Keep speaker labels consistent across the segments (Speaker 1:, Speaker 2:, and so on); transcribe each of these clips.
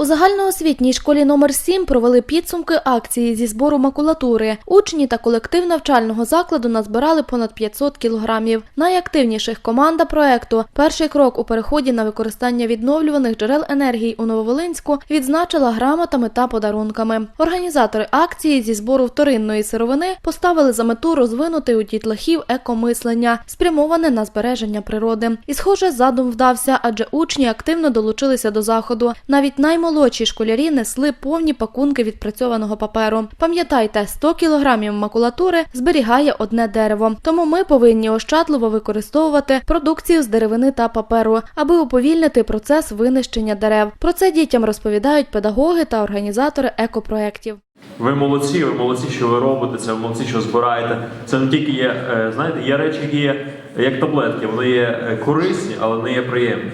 Speaker 1: У загальноосвітній школі номер 7 провели підсумки акції зі збору макулатури. Учні та колектив навчального закладу назбирали понад 500 кілограмів. Найактивніших команда проекту Перший крок у переході на використання відновлюваних джерел енергії у Нововолинську відзначила грамотами та подарунками. Організатори акції зі збору вторинної сировини поставили за мету розвинути у дітлахів екомислення, спрямоване на збереження природи. І, схоже, задум вдався, адже учні активно долучилися до заходу. Навіть наймолодші школярі несли повні пакунки відпрацьованого паперу. Пам'ятайте, 100 кілограмів макулатури зберігає одне дерево. Тому ми повинні ощадливо використовувати продукцію з деревини та паперу, аби уповільнити процес винищення дерев. Про це дітям розповідають педагоги та організатори екопроєктів.
Speaker 2: Ви молодці, ви молодці, що ви робите це, ви молодці, що збираєте. Це не тільки є, е, знаєте, є речі, які є як таблетки, вони є е, корисні, але не є приємні.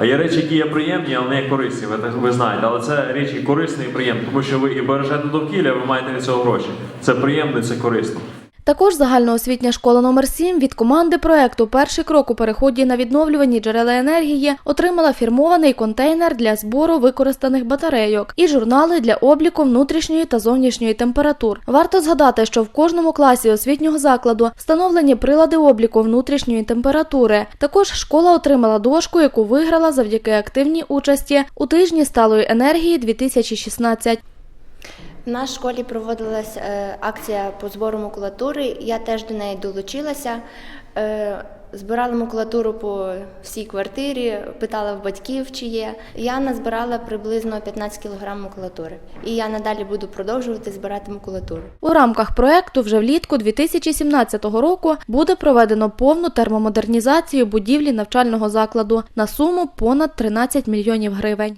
Speaker 2: А є речі, які є приємні, але не корисні, ви, ви знаєте. Але це речі корисні і приємні, тому що ви і бережете довкілля, ви маєте від цього гроші. Це приємно, це корисно.
Speaker 1: Також загальноосвітня школа номер 7 від команди проекту Перший крок у переході на відновлювані джерела енергії отримала фірмований контейнер для збору використаних батарейок і журнали для обліку внутрішньої та зовнішньої температур. Варто згадати, що в кожному класі освітнього закладу встановлені прилади обліку внутрішньої температури. Також школа отримала дошку, яку виграла завдяки активній участі у тижні сталої енергії 2016.
Speaker 3: В нашій школі проводилась е, акція по збору макулатури. Я теж до неї долучилася. Е, збирала макулатуру по всій квартирі, питала в батьків, чи є. Я назбирала приблизно 15 кг макулатури. І я надалі буду продовжувати збирати макулатуру.
Speaker 1: У рамках проекту вже влітку 2017 року буде проведено повну термомодернізацію будівлі навчального закладу на суму понад 13 мільйонів гривень.